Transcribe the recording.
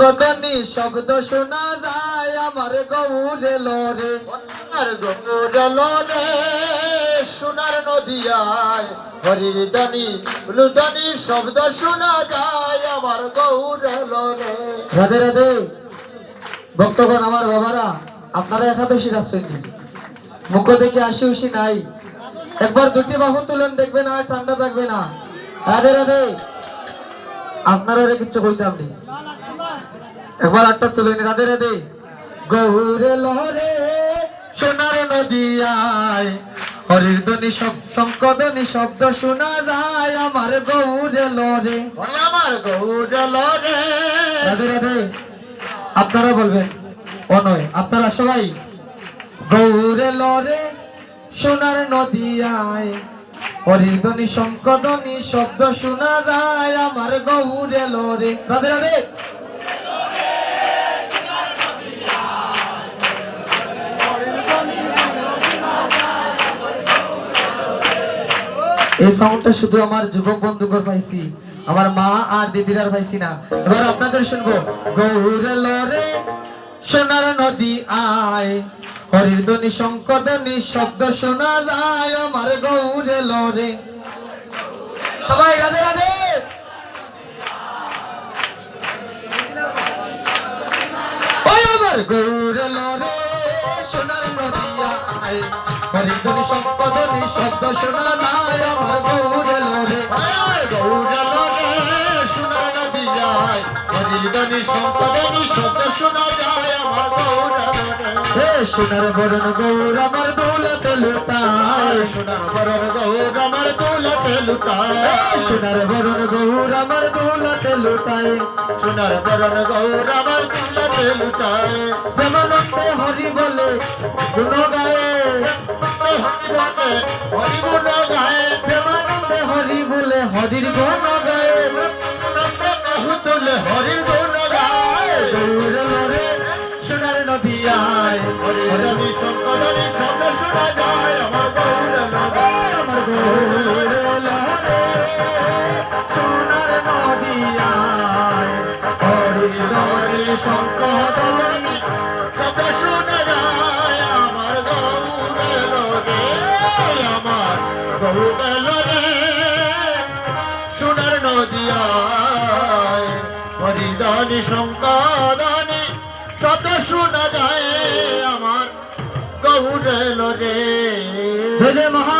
কদনি শব্দ শোনা যায়, আমার গৌরে লরে আর গঙ্গল রে। সোনার নদিয়ায় হরির দানি লুদানি শব্দ শোনা যায়, আমার গৌরল রে। রাধে রাধে, ভক্তগণ, আমার বাবারা, আপনারা একাদশী রাখছেন মুখ দেখে আসি উসি নাই। একবার দুটি বাহু তুলেন দেখবে না ঠান্ডা থাকবে না। রাধে রাধে, আপনারা রে কিচ্ছু কইতাম নি। একবার আটটা তুলেন রাধে রাধে। গৌরে লহরে সোনার নদিয়ায় হরির ধ্বনি সব শঙ্কধ্বনি শব্দ শোনা যায় আমার গৌরে লরে আমার গৌরল রে রাধে রাধে আপনারা বলবেন ও নয় আপনারা সবাই গৌরে লরে সোনার নদিয়ায় হরিধ্বনি শঙ্কধ্বনি শব্দ শোনা যায় আমার গৌরে লরে রাধে রাধে। এই সাউন্ডটা শুধু আমার যুবক বন্ধুকর পাইছি, আমার মা আর দিদিরার পাইছি না। এবার আপনাদের শুনব, গৌরে লরে সোনার নদী আয়, হরির ধ্বনি, শঙ্কর ধ্বনি, শব্দ শোনা যায় আমার গৌরে লরে। সবাই রাধে রাধে। আমার গৌরে লরে সোনার নদী আয়, হরির ধ্বনি, শঙ্কর ধ্বনি, শব্দ শোনা যায় সোনার বরণ গৌর আমার দৌলতে লুটায়। সোনার বরর গৌর আমার দৌলতে লুটায়। সোনার বরণ গৌর আমার দৌলতে লুটায়। সোনার বরণ গৌর আমার দৌলতে লুটায়। প্রেমানন্দে হরি বলে গুণ গায়ে। হরিবনে হরিগুণ হরি বলে হরির গুণ গায়ে। তুলে হরির গুণ গায়। গৌর লরে সোনার নদী আয়। হরিদানি শঙ্করানি শব্দ শোনা যায়। আমার গৌর আমার গৌর লরে সোনার নদী আয়। হরি লরে শঙ্কর সোনার নদিয়ায় হরিদানি শঙ্করানি শত শোনা যায় আমার কবু রে। মহা